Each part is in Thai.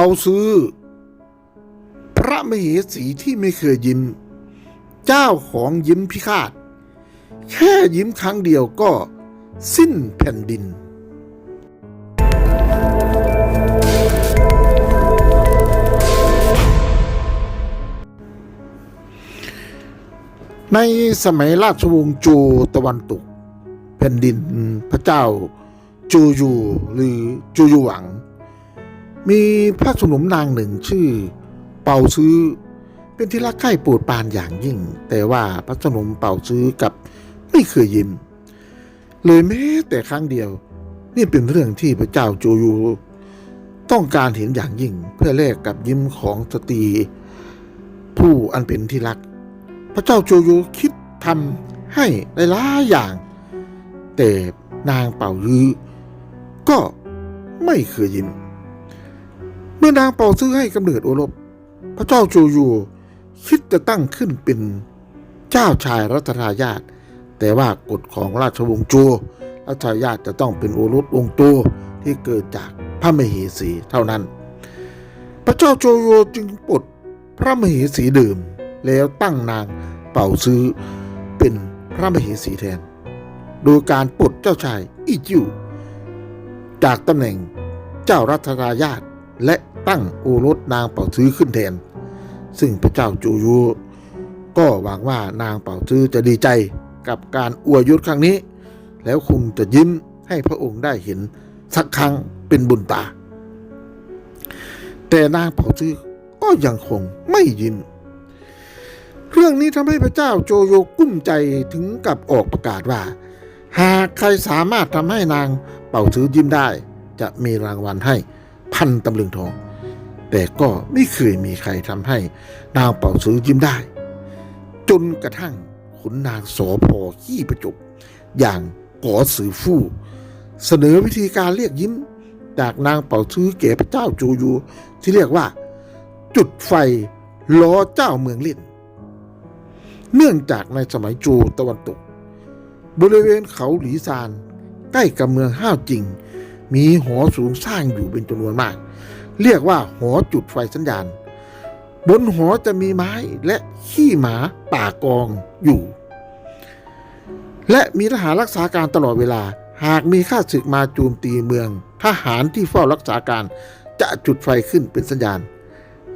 าซื้อ พระมเหสีที่ไม่เคยยิ้ม เจ้าของยิ้มพิฆาต แค่ยิ้มครั้งเดียวก็สิ้นแผ่นดินในสมัยราชวงศ์จูตะวันตก แผ่นดินพระเจ้าจูยูหรือจูยูหวัง มีพระสนมนางหนึ่งชื่อ เป่าซื้อ เป็นที่รักใคร่ปรดปานอย่างยิ่ง แต่ว่าพระสนมเป่าซื้อกับไม่เคยยิ้ม เลยแม้แต่ครั้งเดียว นี่เป็นเรื่องที่พระเจ้าจูยู ต้องการเห็นอย่างยิ่งเพื่อแลกกับยิ้มของสตรีผู้อันเป็นที่รัก พระเจ้าโจโยคิดทำให้หลายอย่าง แต่นางเป่ายื้อก็ไม่เคยยิ้ม เมื่อนางเป่าซื้อให้กำเนิดโอรสพระเจ้าโจโยคิดจะตั้งขึ้นเป็นเจ้าชายรัตนายาตแต่ว่ากฎของราชวงศ์โจวรัชทายาทจะต้องเป็นโอรสองค์โตที่เกิดจากพระมเหสีเท่านั้น พระเจ้าโจโยจึงปลดพระมเหสีเดิมแล้วตั้งนางเป่าซื้อเป็นพระมเหสีแทน โดยการปลดเจ้าชายอีจิวจากตำแหน่งเจ้ารัตนายาต และตั้งโอรสนางเป่าซื้อขึ้นแทน ซึ่งพระเจ้าจูยู ก็หวังว่านางเป่าซื้อจะดีใจกับการอวยยศครั้งนี้ แล้วคงจะยิ้มให้พระองค์ได้เห็นสักครั้งเป็นบุญตา แต่นางเป่าซื้อก็ยังคงไม่ยิ้มเรื่องนี้ทำให้พระเจ้าโจโยกุ้มใจถึงกับออกประกาศว่า หากใครสามารถทำให้นางเป่าซื้อยิ้มได้ จะมีรางวัลให้ พันตำลึงทอง แต่ก็ไม่เคยมีใครทำให้นางเป่าซื้อยิ้มได้ จนกระทั่งขุนนางโสพอขี้ประจบ อย่างก๋อสือฟู่ เสนอวิธีการเรียกยิ้ม จากนางเป่าซื้อแก่พระเจ้าจโยู ที่เรียกว่า จุดไฟล้อเจ้าเมืองเล่น เนื่องจากในสมัยจูตะวันตก บริเวณเขาหลีซานใกล้กับเมืองห้าวจริง มีหอสูงสร้างอยู่เป็นจำนวนมาก เรียกว่าหอจุดไฟสัญญาณ บนหอจะมีไม้และขี้หมาป่ากองอยู่ และมีทหารรักษาการตลอดเวลา หากมีข้าศึกมาโจมตีเมือง ทหารที่เฝ้ารักษาการจะจุดไฟขึ้นเป็นสัญญาณ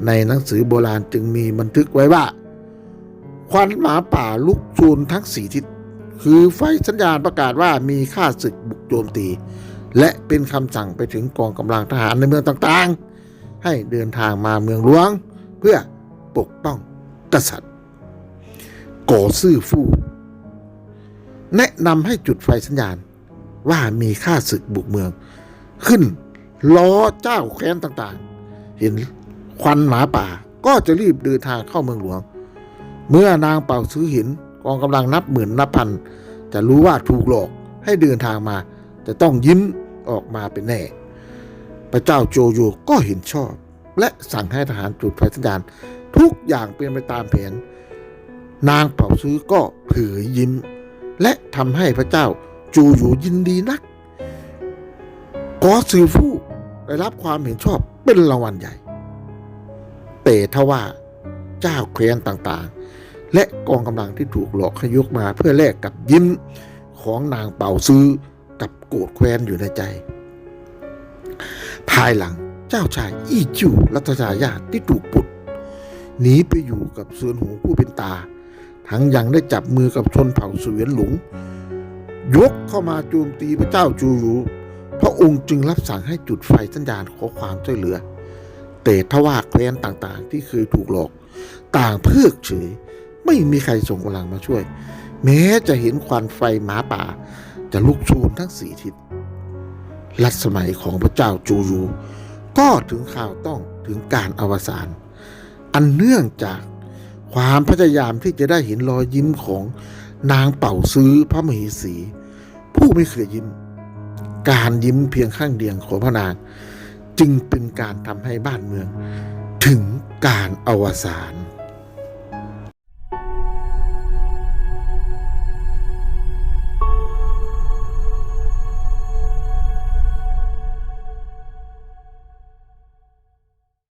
ในหนังสือโบราณจึงมีบันทึกไว้ว่า ควันหมาป่าลุกโชนทั้งสี่ทิศคือไฟสัญญาณประกาศว่ามีข้าศึกบุกโจมตี และเป็นคำสั่งไปถึงกองกำลังทหารในเมืองต่างๆ ให้เดินทางมาเมืองหลวง เพื่อปกป้องกษัตริย์ก่อซื่อฟู่แนะนำให้จุดไฟสัญญาณว่ามีข้าศึกบุกเมือง ขึ้นล้อเจ้าแคว้นต่างๆ เห็นควันหมาป่าก็จะรีบเดินทางเข้าเมืองหลวง เมื่อนางเป่าซื้อหินกองกำลังนับหมื่นนับพัน จะรู้ว่าถูกหลอกให้เดินทางมา จะต้องยิ้ม ออกมาเป็นแน่ พระเจ้าโจโยก็เห็นชอบ และสั่งให้ทหารจุดไฟสัญญาณทุกอย่างเป็นไปตามแผน นางเป่าซื้อก็เผยยิ้ม และทำให้พระเจ้าจูอยู่ยินดีนักกอสือฟู่ได้รับความเห็นชอบเป็นรางวัลใหญ่ แต่ทว่าเจ้าแคว้นต่างๆ และกองกำลังที่ถูกหลอกให้ยกมาเพื่อแลกกับยิ้มของนางเป่าซื้อ กรธแค้นอยู่ในใจ ภายหลังเจ้าชายอี้จิวรัตนายาที่ถูกปลดหนีไปอยู่กับเสือนหูผู้เป็นตา ทั้งยังได้จับมือกับชนเผ่าเสวียนหลง ยกเข้ามาโจมตีพระเจ้าจูยูพระองค์จึงรับสั่งให้จุดไฟสัญญาณขอความช่วยเหลือ แต่ทว่าแคว้นต่างๆ ที่เคยถูกหลอก ต่างเพิกเฉย ไม่มีใครส่งกำลังมาช่วย แม้จะเห็นควันไฟหมาป่า จะลุกโชนทั้งสี่ทิศรัชสมัยของพระเจ้าจูยูก็ถึงข่าวต้องถึงการอวสาน อันเนื่องจากความพยายามที่จะได้เห็นรอยยิ้มของนางเป่าซื้อพระมเหสี ผู้ไม่เคยยิ้ม การยิ้มเพียงข้างเดียวของพระนาง จึงเป็นการทำให้บ้านเมือง ถึงการอวสาน